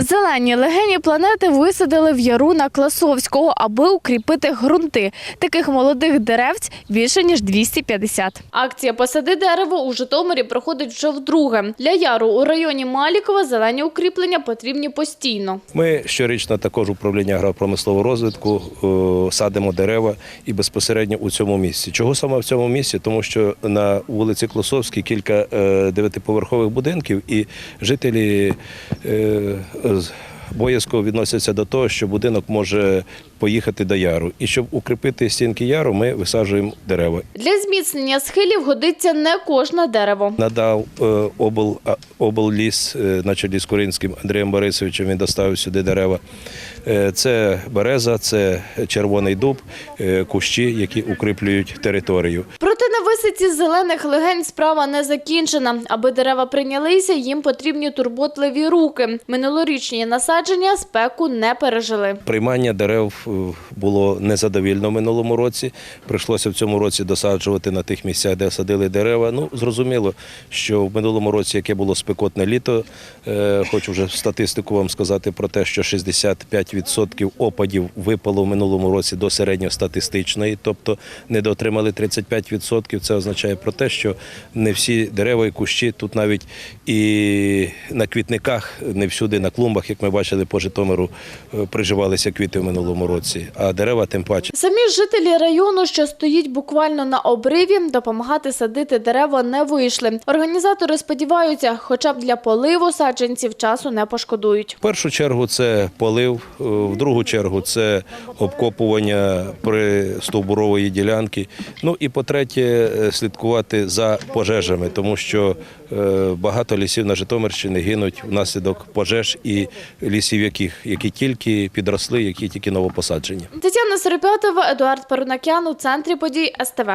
Зелені легені планети висадили в яру на Класовського, аби укріпити ґрунти. Таких молодих деревць більше ніж 250. Акція «Посади дерево» у Житомирі проходить вже вдруге. Для яру у районі Малікова зелені укріплення потрібні постійно. Ми щорічно також управління агропромислового розвитку е, садимо дерева і безпосередньо у цьому місці. Чого саме в цьому місці? Тому що на вулиці Клосовській кілька е, дев'ятиповерхових будинків і жителі е, з- боязко відносяться до того, що будинок може поїхати до яру. І щоб укріпити стінки яру, ми висаджуємо дерева. Для зміцнення схилів годиться не кожне дерево. Надав е, обл, а, облліс е, на чолі з Куринським Андрієм Борисовичем. Він доставив сюди дерева. Е, Це береза, це червоний дуб, кущі, які укріплюють територію. Проте на висадці зелених легень справа не закінчена. Аби дерева прийнялися, їм потрібні турботливі руки. Минулорічні насадження спеку не пережили. Приймання дерев е, було незадовільно в минулому році. Прийшлося в цьому році досаджувати на тих місцях, де садили дерева. Ну, зрозуміло, що в минулому році, яке було спекотне літо, е, хочу вже статистику вам сказати про те, що 65% опадів випало в минулому році до середньостатистичної, тобто не дотримали 35%. Це означає про те, що не всі дерева і кущі тут навіть і на квітниках, не всюди на клумбах, як ми бачили по Житомиру, е, приживалися квіти в минулому році, а дерева тим паче. Самі жителі району, що стоїть буквально на обриві, допомагати садити дерева не вийшли. Організатори сподіваються, хоча б для поливу саджанців часу не пошкодують. В першу чергу це полив, е, в другу чергу це обкопування пристовбурової ділянки. Ну і по-третє, е, слідкувати за пожежами, тому що багато лісів на Житомирщині гинуть внаслідок пожеж і лісів, яких які тільки підросли, які тільки новопосаджені. Тетяна Серепятова, Едуард Парунакян у центрі подій СТВ.